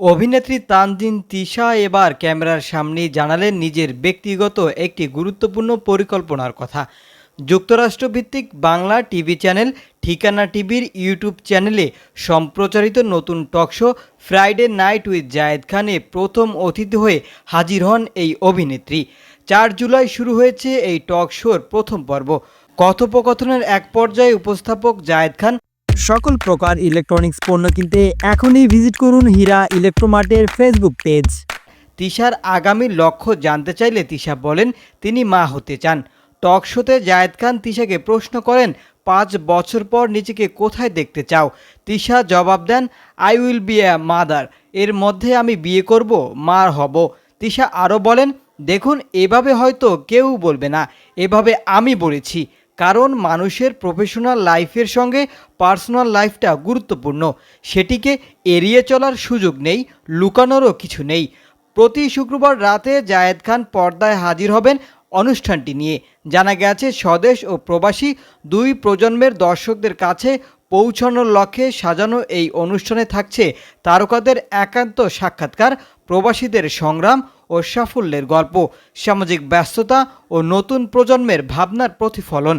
অভিনেত্রী তানজিন তিশা এবার ক্যামেরার সামনে জানালেন নিজের ব্যক্তিগত একটি গুরুত্বপূর্ণ পরিকল্পনার কথা। যুক্তরাষ্ট্রভিত্তিক বাংলা টিভি চ্যানেল, ঠিকানা টিভির ইউটিউব চ্যানেলে সম্প্রচারিত নতুন talk show Friday night with Zayed খানে প্রথম অতিথি হয়ে হাজির হন এই অভিনেত্রী। চার জুলাই শুরু হয়েছে এই টক শোর প্রথম পর্ব। কথোপকথনের এক পর্যায়ে উপস্থাপক জায়েদ খান সকল প্রকার ইলেকট্রনিক্স পণ্য কিনতে এখনই ভিজিট করুন হীরা ইলেকট্রোমার্টের ফেসবুক পেজ তিশার আগামী লক্ষ্য জানতে চাইলে তিশা বলেন, তিনি মা হতে চান। টক শোতে জায়েদ খান তিশাকে প্রশ্ন করেন, পাঁচ বছর পর নিজেকে কোথায় দেখতে চাও? তিশা জবাব দেন I will be a mother এর মধ্যে আমি বিয়ে করব মার হব। তিশা আরও বলেন, দেখুন, এভাবে হয়তো কেউ বলবে না। এভাবে আমি বলেছি। কারণ মানুষের প্রফেশনাল লাইফের সঙ্গে পার্সোনাল লাইফটা গুরুত্বপূর্ণ। সেটিকে এড়িয়ে চলার সুযোগ নেই, লুকানোরও কিছু নেই। প্রতি শুক্রবার রাতে জায়েদ খান পর্দায় হাজির হবেন অনুষ্ঠানটি নিয়ে। জানা গেছে, স্বদেশ ও প্রবাসী দুই প্রজন্মের দর্শকদের কাছে পৌঁছানোর লক্ষ্যে সাজানো এই অনুষ্ঠানে থাকছে তারকাদের একান্ত সাক্ষাৎকার, প্রবাসীদের সংগ্রাম ও সাফল্যের গল্প, সামাজিক ব্যস্ততা ও নতুন প্রজন্মের ভাবনার প্রতিফলন।